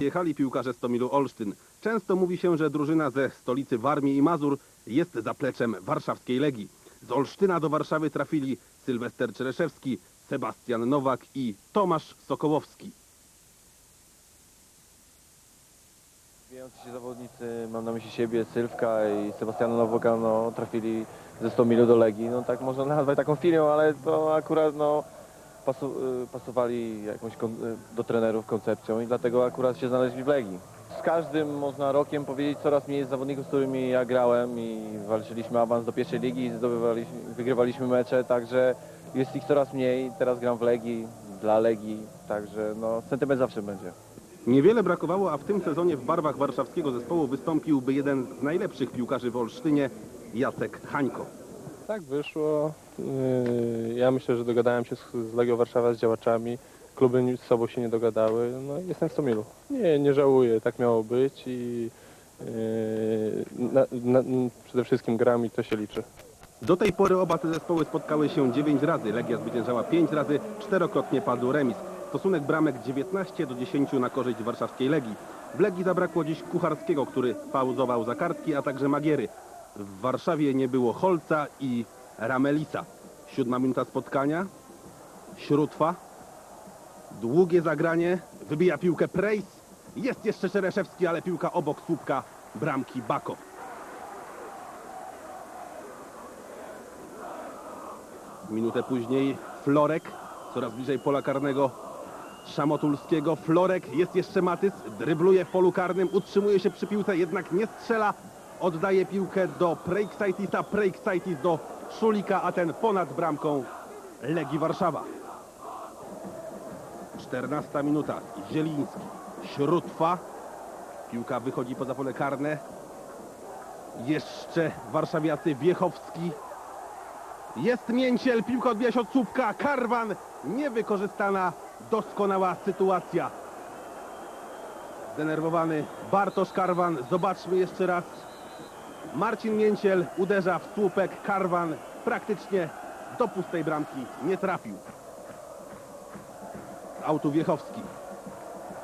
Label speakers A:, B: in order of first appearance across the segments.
A: Jechali piłkarze Stomilu Olsztyn. Często mówi się, że drużyna ze stolicy Warmii i Mazur jest zapleczem warszawskiej Legii. Z Olsztyna do Warszawy trafili Sylwester Czereszewski, Sebastian Nowak i Tomasz Sokołowski.
B: Zwijający się zawodnicy, mam na myśli siebie, Sylwka i Sebastiana Nowoka, no, trafili ze 100 milu do Legii. No tak można nazwać taką filią, ale to akurat no, pasu, y, pasowali jakąś y, do trenerów koncepcją i dlatego akurat się znaleźli w Legii. Z każdym można rokiem powiedzieć coraz mniej jest zawodników, z którymi ja grałem i walczyliśmy awans do pierwszej ligi zdobywaliśmy, wygrywaliśmy mecze, także jest ich coraz mniej. Teraz gram w Legii, dla Legii, także no, sentyment zawsze będzie.
A: Niewiele brakowało, a w tym sezonie w barwach warszawskiego zespołu wystąpiłby jeden z najlepszych piłkarzy w Olsztynie, Jacek Hańko.
C: Tak wyszło. Yy, Ja myślę, że dogadałem się z, Legią Warszawa, z działaczami. Kluby z sobą się nie dogadały. No jestem w Stomilu. Nie, nie żałuję, tak miało być i yy, na, na, przede wszystkim gram i to się liczy.
A: Do tej pory oba te zespoły spotkały się 9 razy. Legia zwyciężała 5 razy, czterokrotnie padł remis. Stosunek bramek 19 do 10 na korzyść warszawskiej Legii. W Legii zabrakło dziś Kucharskiego, który pauzował za kartki, a także Magiery. W Warszawie nie było Holca i Ramelisa. Siódma minuta spotkania. Śrótwa. Długie zagranie. Wybija piłkę Prejs. Jest jeszcze Czereszewski, ale piłka obok słupka bramki Bako. Minutę później Florek, coraz bliżej pola karnego Szamotulskiego. Florek, jest jeszcze Matys, drybluje w polu karnym, utrzymuje się przy piłce, jednak nie strzela. Oddaje piłkę do Prejksajtisa, Prejksajtis do Szulika, a ten ponad bramką Legii Warszawa. 14 minuta, Zieliński, Śrótwa. Piłka wychodzi poza pole karne. Jeszcze warszawiacy Wiechowski, jest mięciel, piłka odbija się od słupka, Karwan, niewykorzystana, doskonała sytuacja. Zdenerwowany Bartosz Karwan, zobaczmy jeszcze raz. Marcin Mięciel uderza w słupek, Karwan praktycznie do pustej bramki nie trafił. Autu Wiechowski.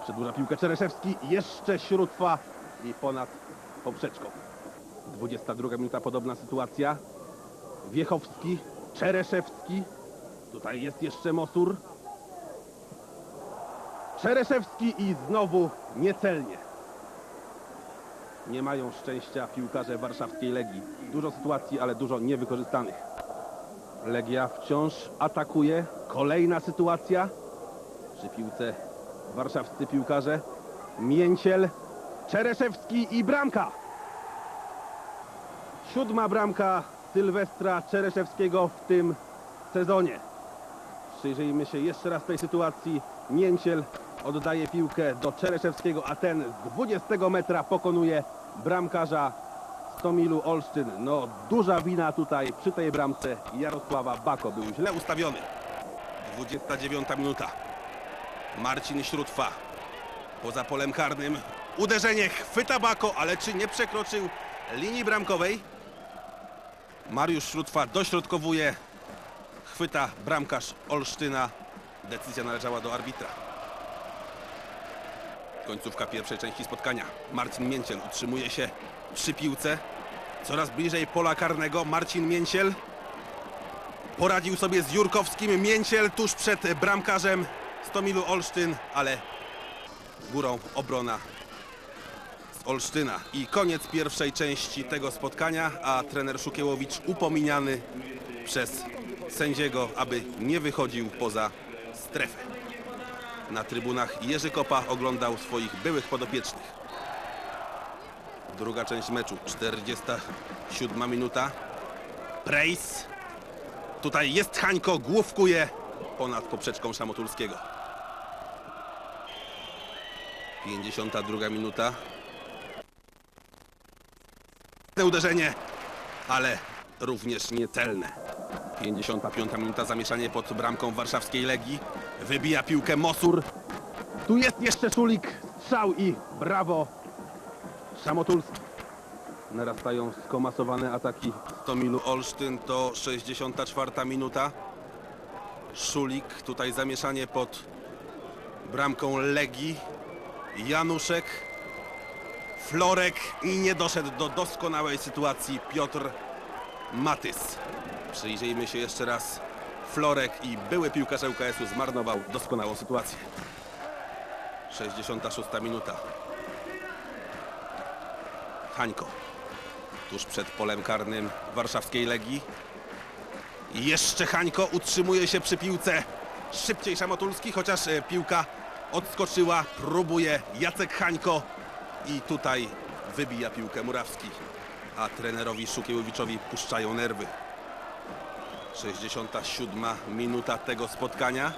A: Przedłuża piłkę Czereszewski, jeszcze śródfa i ponad poprzeczką. 22 minuta, podobna sytuacja. Wiechowski, Czereszewski. Tutaj jest jeszcze Mosur. Czereszewski i znowu niecelnie. Nie mają szczęścia piłkarze warszawskiej Legii. Dużo sytuacji, ale dużo niewykorzystanych. Legia wciąż atakuje. Kolejna sytuacja. Przy piłce warszawscy piłkarze. Mięciel, Czereszewski i bramka. Siódma bramka Sylwestra Czereszewskiego w tym sezonie. Przyjrzyjmy się jeszcze raz tej sytuacji. Mięciel oddaje piłkę do Czereszewskiego, a ten z 20 metra pokonuje bramkarza Stomilu Olsztyn. No duża wina tutaj przy tej bramce Jarosława Bako. Był źle ustawiony. 29 minuta. Marcin Śrótwa poza polem karnym. Uderzenie chwyta Bako, ale czy nie przekroczył linii bramkowej? Mariusz Śrótwa dośrodkowuje. Chwyta bramkarz Olsztyna. Decyzja należała do arbitra. Końcówka pierwszej części spotkania. Marcin Mięciel utrzymuje się przy piłce. Coraz bliżej pola karnego. Marcin Mięciel poradził sobie z Jurkowskim. Mięciel tuż przed bramkarzem Stomilu Olsztyn, ale górą obrona z Olsztyna. I koniec pierwszej części tego spotkania, a trener Szukiełowicz upominiany przez sędziego, aby nie wychodził poza strefę. Na trybunach Jerzy Kopa oglądał swoich byłych podopiecznych. Druga część meczu, 47 minuta. Prejs. Tutaj jest Hańko, główkuje ponad poprzeczką Szamotulskiego. 52 minuta. Uderzenie, ale również niecelne. 55 minuta zamieszanie pod bramką warszawskiej Legii. Wybija piłkę Mosur. Tu jest jeszcze Szulik. Strzał i brawo. Szamotulski. Narastają skomasowane ataki Tomilu Olsztyn. To 64 minuta. Szulik. Tutaj zamieszanie pod bramką Legii. Januszek, Florek i nie doszedł do doskonałej sytuacji Piotr Matys. Przyjrzyjmy się jeszcze raz. Florek i były piłkarz ŁKS-u zmarnował doskonałą sytuację. 66 minuta. Hańko. Tuż przed polem karnym warszawskiej Legii. Jeszcze Hańko utrzymuje się przy piłce. Szybciej Szamotulski, chociaż e, piłka odskoczyła. Próbuje Jacek Hańko. I tutaj wybija piłkę Murawski. A trenerowi Szukiełowiczowi puszczają nerwy. 67 minuta tego spotkania.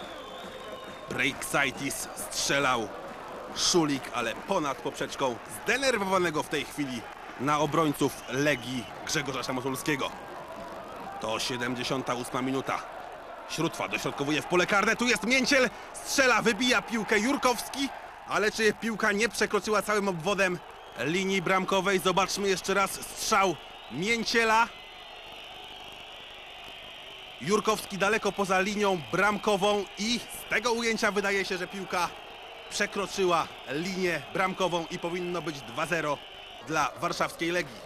A: Breaksaitis strzelał Szulik, ale ponad poprzeczką zdenerwowanego w tej chwili na obrońców Legii Grzegorza Szamotulskiego. To 78 minuta. Śrótwa dośrodkowuje w pole karne. Tu jest Mięciel. Strzela, wybija piłkę Jurkowski. Ale czy piłka nie przekroczyła całym obwodem linii bramkowej? Zobaczmy jeszcze raz strzał Mięciela. Jurkowski daleko poza linią bramkową i z tego ujęcia wydaje się, że piłka przekroczyła linię bramkową i powinno być 2-0 dla warszawskiej Legii.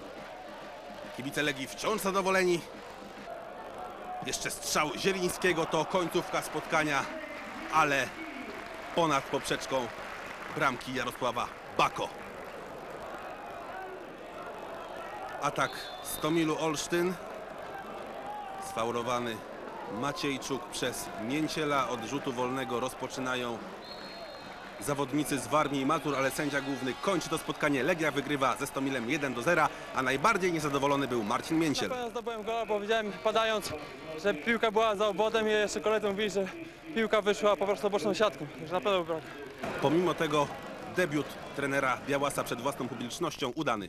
A: Kibice Legii wciąż zadowoleni. Jeszcze strzał Zielińskiego to końcówka spotkania, ale ponad poprzeczką bramki Jarosława Bako. Atak Stomilu Olsztyn. Sfaulowany Maciejczuk przez Mięciela. Od rzutu wolnego rozpoczynają zawodnicy z Warmii i Mazur, ale sędzia główny kończy to spotkanie. Legia wygrywa ze Stomilem 1 do 0, a najbardziej niezadowolony był Marcin Mięciel.
D: Na pewno zdobyłem gola, bo widziałem padając, że piłka była za obwodem i jeszcze koledzy mówili, że piłka wyszła po prostu boczną siatką. Także na pewno brak.
A: Pomimo tego debiut trenera Białasa przed własną publicznością udany.